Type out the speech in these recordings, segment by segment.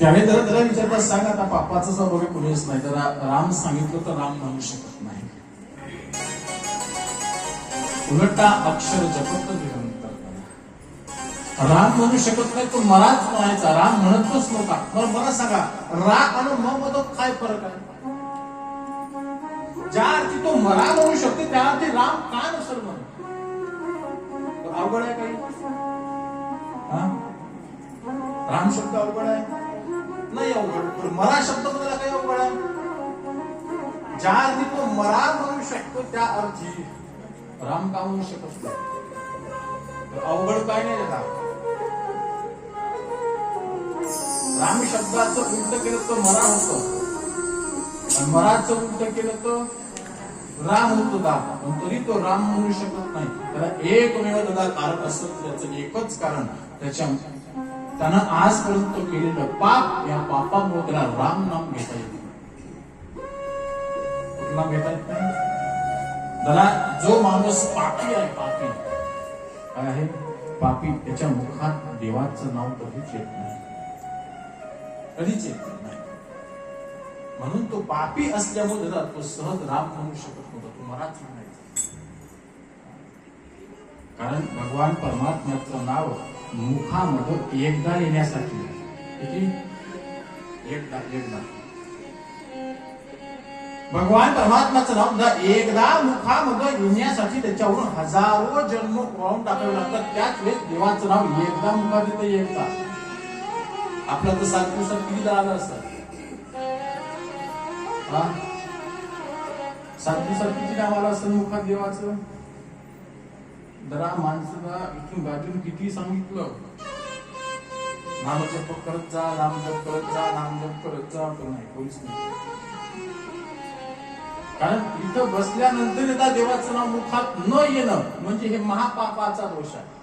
त्याने जरा त्याला विचारतात सांग आता पापाचं जर वगैरे कुणीच नाही. तर राम सांगितलं तर राम म्हणू शकत नाही. उलटा अक्षर जपत राम म्हणू शकत नाही तो मलाच म्हणायचा. राम म्हणतच नव्हता. मग मला सांगा रा आणि म मध्ये काय फरक आहे? ज्या अर्थी तो मरा म्हणू शकतो त्या अर्थी राम का नसेल म्हणून अवघड आहे काही? राम शब्द अवघड आहे? नाही अवघड. पण मला शब्द बदला काही अवघड आहे? ज्या अर्थी तो मरा म्हणू शकतो त्या अर्थी राम का म्हणू शकत नाही? अवघड काय नाही त्याला राम शब्दाचं उलट केलं तर मरा होतो. मराचं उलट केलं तर राम होतो दा. पण तरी तो राम म्हणू शकत नाही. त्याला एक वेळ दादा कारण असत त्याचं एकच कारण त्याच्या त्यानं आजपर्यंत केलेलं पाप या पापामुळे त्याला राम नाम घेता येत नाम घेता येत नाही? त्याला जो माणूस पापी आहे पापी. काय आहे? पापी. त्याच्या मुखात देवाचं नाव कधीच येत नाही. कधीच येत नाही. म्हणून तो पापी असल्यामुळे दादा तो सहज राम म्हणू शकत नव्हता. तो मराच म्हणायचा. कारण भगवान परमात्म्याचं नाव मुखामध्ये एकदा येण्यासाठी. किती? एकदा एकदा. भगवान परमात्माचं नाव एकदा मुखामध्ये येण्यासाठी त्याच्यावरून हजारो जन्म वाळून टाकावे लागतात. त्याच वेळेस देवाचं नाव एकदा मुखात येतं एकदा. आपलं तर सात दिवसात किती आलं असतं? सात दिवसात किती नाव आलं असतं मुखात देवाचं? जरा माणसाला इथून गाजून किती सांगितलं? नामजप करत जा नामजप करत जा नामजप करत जा पण नाही कोणीच नाही. कारण इथं बसल्यानंतर त्या देवाचं नाव मुखात न येणं म्हणजे हे महापापाचा दोष आहे.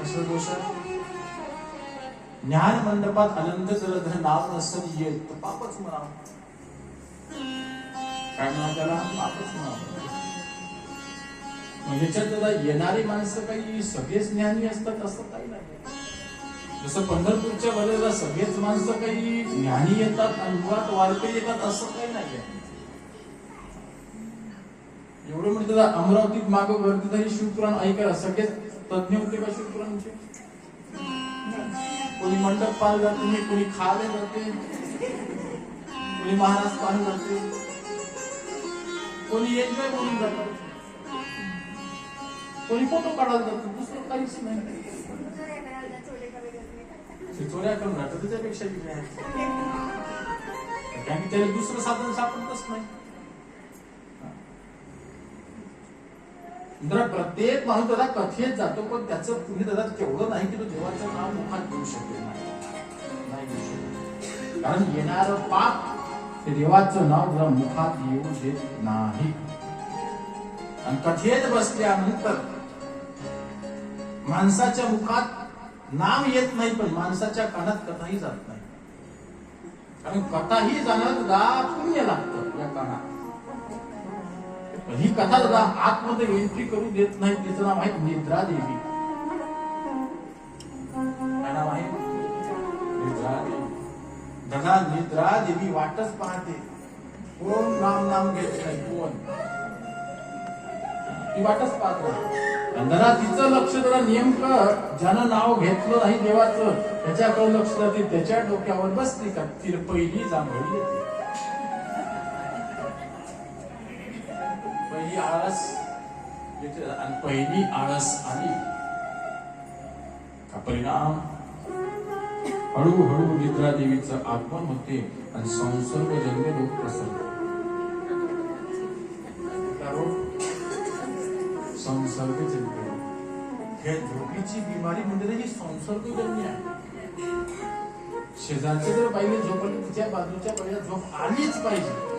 कसं दोष आहे? ज्ञान मंडपात अनंत जलधर नाव नसतं येत तर पापच म्हणावं. काय म्हणा त्याला? पापच म्हणावं. याच्यात त्याला येणारी माणसं काही सगळेच ज्ञानी असतात असं काही नाही. जसं पंढरपूरच्या वेळेला सगळेच माणसं काही ज्ञानी येतात आणि वारकरी येतात असं काही नाही एवढं म्हणजे अमरावतीत माग गर्दी तरी शिवपुराण ऐकायला सगळेच तज्ञ होते का शिवपुराणचे? कोणी मंडप पाल जाते कोणी खाले जाते कोणी महाराज पाल जाते कोणी एन्जॉय म्हणून जातात. कोणी फोटो काढायला जातो दुसरं काहीच नाही. ते चोऱ्या करून राहतात त्याच्यापेक्षा बी कारण त्याला दुसरं साधन सापडतच नाही. जरा प्रत्येक माणूस त्याला कथेत जातो पण त्याचं पुढे त्याला तेवढं नाही की तो देवाचं नाव मुखात घेऊ शकेल. नाही घेऊ शकत. कारण येणार पाप ते देवाचं नाव जरा मुखात येऊ देत नाही. आणि कथेत बसल्यानंतर माणसाच्या मुखात नाम येत नाही पण माणसाच्या कानात कथाही जात नाही. कारण कथाही जाणार दा पुण्य लागतं या कानात. ही कथा दादा आतमध्ये एंट्री करू देत नाही तिचं नाव आहे निद्रा देवी काय नाव आहे? निद्रा देवी दादा निद्रा देवी वाटच पाहते. कोण राम नाम घेत नाही कोण? ती वाटच पाहत राहते. जरा तिचं लक्ष जरा नेमकं ज्यानं नाव घेतलं नाही देवाचं त्याच्याकडे लक्ष जाते त्याच्या डोक्यावर बसते का? ती पहिली जांभळी येते पहिली आळस येते आणि पहिली आळस आली. का परिणाम? हळूहळू निद्रा देवीचं आगमन होते आणि संसर्गजन्य रोग? पसरतो संसर्ग हे झोपीची बिमारी म्हणजे ना ही संसर्गजन्य आहे. शेजारच्या जर पाहिजे झोपले तिच्या बाजूच्या बाईला झोप आलीच पाहिजे.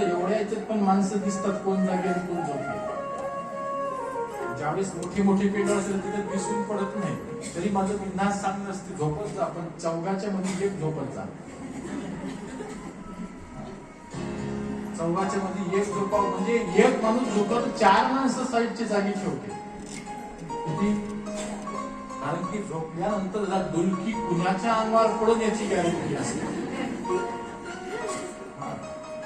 एवढ्या याच्यात पण माणसं दिसतात कोण जागे आणि कोण झोपले ज्यावेळेस मोठी मोठी पेट असेल तिथे दिसून पडत नाही. तरी माझं विन्हास सांगणं असते झोपत जा पण चौघाच्या मध्ये एक झोपत जा. चौघाच्या मध्ये एक झोपाव म्हणजे एक माणूस झोपला चार माणसं साईडच्या जागी ठेवते कारण की झोपल्यानंतर जरा डुलकी कुणाच्या अंगावर पडून याची गॅरंटी असते.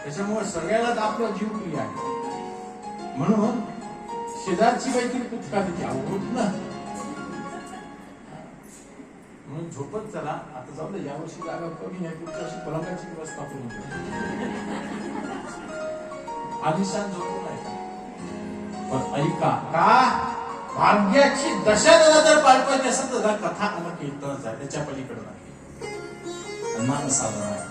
त्याच्यामुळे सगळ्यालाच आपला जीव प्रिय आहे. म्हणून शेजारची काहीतरी कुचका तिथे आवडत ना? म्हणून झोपत चला. आता जाऊ दे यावर्षी जागा कमी आहे पुढच्या वर्षी पलंगाची व्यवस्था करून आलिशान झोपू आहे पण ऐका का? भाग्याची दशा जरा जर पाठवायची असेल तर कथा आणि कीर्तनच आहे त्याच्या पलीकडे नाही. साधन आहे.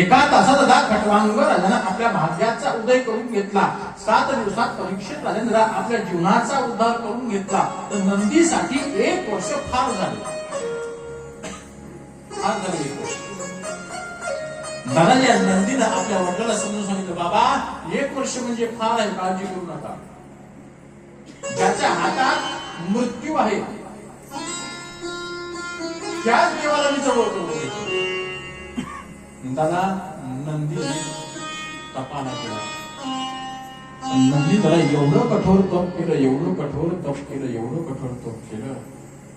एका तासात दा खटवांगर राजानं आपल्या भाग्याचा उदय करून घेतला. सात दिवसात परीक्षित राजाने आपल्या जीवनाचा उद्धार करून घेतला. तर नंदीसाठी एक वर्ष फार झाले. फार झाले एक वर्ष. दादाजी नंदीनं आपल्या वडिलाला समजून सांगितलं बाबा एक वर्ष म्हणजे फार आहे काळजी करू नका. ज्याच्या हातात मृत्यू आहे त्याच देवाला मी जवळ करून दादा नंदीने तपाला केला. नंदी त्याला एवढं कठोर तप केलं एवढं कठोर तप केलं एवढं कठोर तप केलं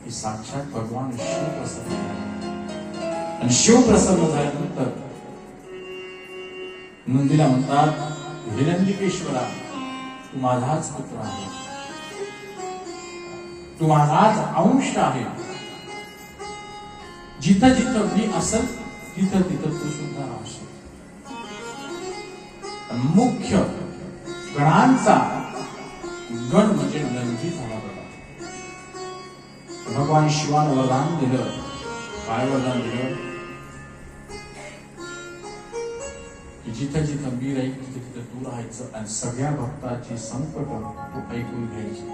की साक्षात भगवान शिव प्रसन्न आणि शिव प्रसन्न झाल्यानंतर म्हणून तिला म्हणतात हिरंजिकेश्वरा तू माझाच पुत्र आहे. तू माझाच अंश आहे. जिथं जिथं मी असेल तिथं तिथं तू सुद्धा राहशील. मुख्य गणांचा गण म्हणजे नंदी झाला बघा. भगवान शिवान वरदान दिलं काय वरदान दिलं. की जिथं जिथं मी राहील तिथे तिथं तू राहायचं आणि सगळ्या भक्ताची संकट तू ऐकून घ्यायची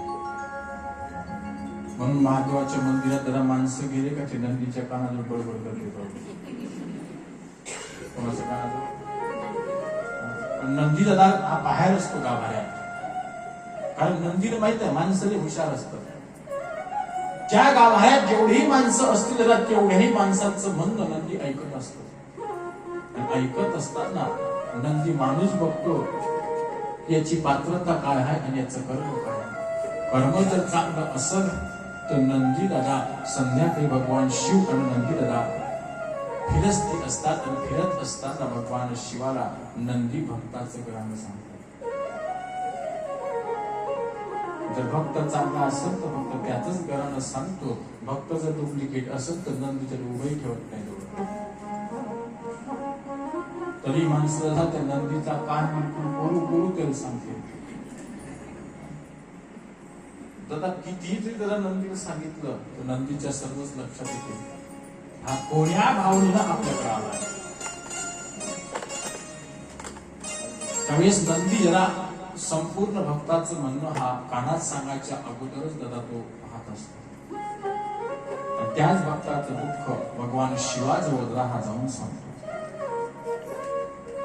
म्हणून महादेवाच्या मंदिरात जरा माणसं गेले का ते नंदीच्या कानाजवळ बडबड करते कोणाच्या कानाजवळ पण नंदी दादा हा बाहेर असतो गाभाऱ्यात कारण नंदीला माहीत आहे माणसं हुशार असतात ज्या गाभाऱ्यात जेवढी माणसं असतील तेवढ्याही माणसांचं म्हणणं नंदी ऐकत असतं ऐकत असताना नंदी माणूस बघतो याची पात्रता काय आहे आणि याचं कर्म काय कर्म जर चांगलं असल तर नंदी दादा संध्याकाळी भगवान शिव आणि नंदी दादा फिरस्ते असतात आणि फिरत असताना भगवान शिवाला नंदी भक्ताचे ग्रहण सांगतात. जर भक्त चांगला असेल तर भक्त त्याच घरानं सांगतो. भक्त जर डुप्लिकेट असेल तर नंदी त्याला उभे ठेवत नाही. जवळ. तरी माणसं जसा त्या नंदीचा कान बिलकुल कोरू कोरू त्याला सांगते. दादा कितीही जरी त्याला नंदीला सांगितलं तर नंदीच्या सर्वच लक्षात येते. हा कोण्या भावनेला आपल्याकडे आला त्यावेळेस नंदी जरा संपूर्ण भक्ताचं म्हणणं हा कानात सांगायच्या अगोदरच दादा तो पाहत असतो. त्याच भक्ताचं दुःख भगवान शिवाजवळ हा जाऊन सांगतो.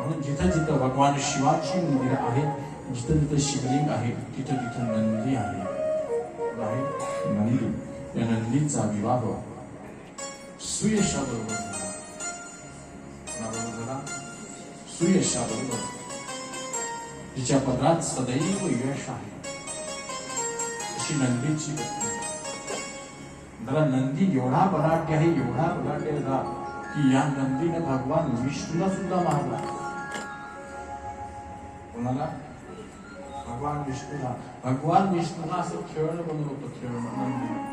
म्हणून जिथं जिथं भगवान शिवाची मंदिर आहेत जिथं जिथं शिवलिंग आहे तिथं तिथं नंदी आहे. नंदी या नंदीचा विवाह सुयशाबरोबर झाला. कोणाबरोबर झाला. सुयशाबरोबर. तिच्या पदरात सदैव यश आहे. अशी नंदीची पत्नी. जरा नंदी एवढा बलाढ्य आहे एवढा बलाढ्य झाला की या नंदीने भगवान विष्णूला सुद्धा मारला. कोणाला भगवान विष्णूला भगवान विष्णूला असं खेळणं बनवलं होतं खेळणं नंदी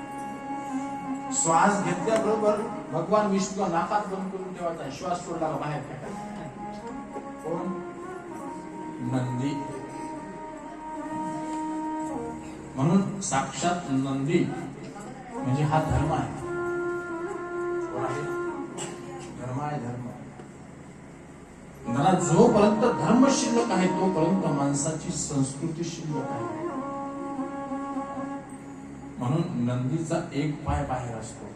श्वास घेतल्याबरोबर भगवान विष्णूला नाकात बंद करून ठेवायचा श्वास सोडला बाहेर फेकायचा. कोण? नंदी. म्हणून साक्षात नंदी म्हणजे हा धर्म आहे. कोण आहे धर्म आहे धर्म मला जोपर्यंत धर्म शिल्लक आहे तोपर्यंत माणसाची संस्कृती शिल्लक आहे म्हणून नंदीचा एक पाय बाहेर असतो.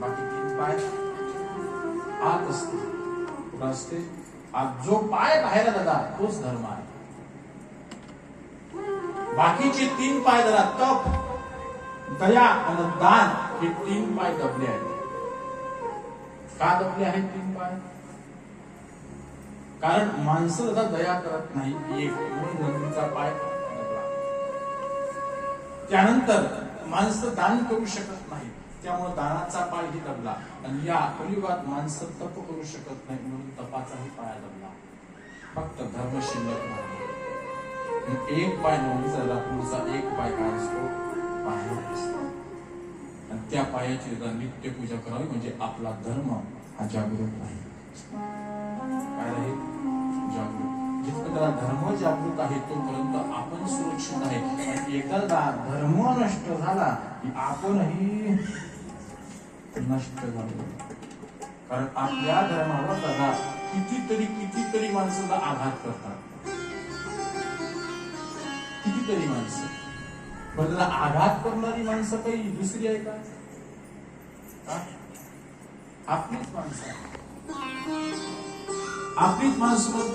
बाकी तीन पाय आत असते कुठं असते आज जो पाय बाहेर दादा तोच धर्म आहे. बाकीचे तीन पाय जरा तप दया आणि दान हे तीन पाय दबले आहेत. का दबले आहेत तीन पाय? कारण माणसं जरा दया करत नाही एक म्हणून नंदीचा पाय त्यानंतर माणसं दान करू शकत नाही त्यामुळे दानाचा पायही दबला. आणि या कलियुगात माणसं तप करू शकत नाही म्हणून तपाचाही पाया दबला. फक्त धर्म शिल्लक नाही. एक पाय नोंदी झाला पुढचा एक पाय काय असतो बाहेर असतो आणि त्या पायाची नित्य पूजा करावी म्हणजे आपला धर्म हा जागृत नाही काय राहील? जागृत. जिथपर्यंत धर्म जागृत आहे तोपर्यंत आपण सुरक्षित आहे. एकदा धर्म नष्ट झाला की आपणही नष्ट झालो. कारण आपल्या धर्मावर दादा कितीतरी कितीतरी माणसाला आघात करतात. कितीतरी माणसं. पण त्याला आघात करणारी माणसं काही दुसरी आहे का? आपलीच माणसं आपलीच माणसं